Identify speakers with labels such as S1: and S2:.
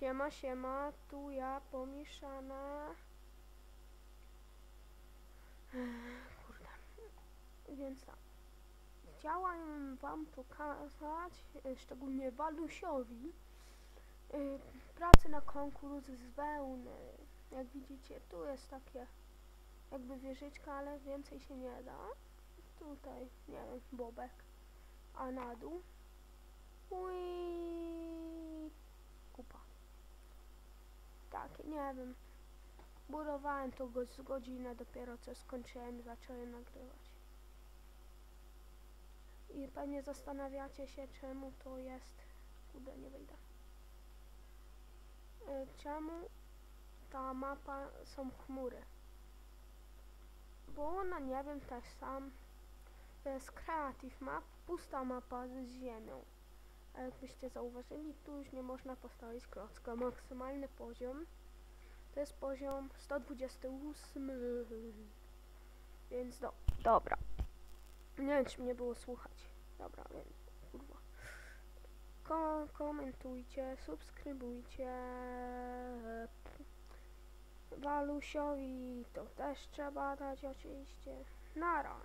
S1: Siema, siema, tu ja pomieszana. Kurde. Więc tak. Chciałam wam pokazać, e, szczególnie Walusiowi, y, pracę na konkurs z wełny. Jak widzicie, tu jest takie jakby wieżyczka, ale więcej się nie da. Tutaj, nie wiem, bobek. A na dół? Ui, kupa. Tak, nie wiem. Budowałem to go z godzinę, dopiero co skończyłem, zacząłem nagrywać. I pewnie zastanawiacie się, czemu to jest. Kurde, nie wyjdę. Y, Czemu ta mapa są chmury? Bo ona, nie wiem, też sam. To jest Creative Map, pusta mapa z ziemią. A jakbyście zauważyli, tu już nie można postawić klocka. Maksymalny poziom to jest poziom 128. Więc do, dobra. Nie wiem, czy mnie było słuchać. Dobra, więc kurwa. Ko komentujcie, subskrybujcie. Walusiowi to też trzeba dać oczywiście. Nara.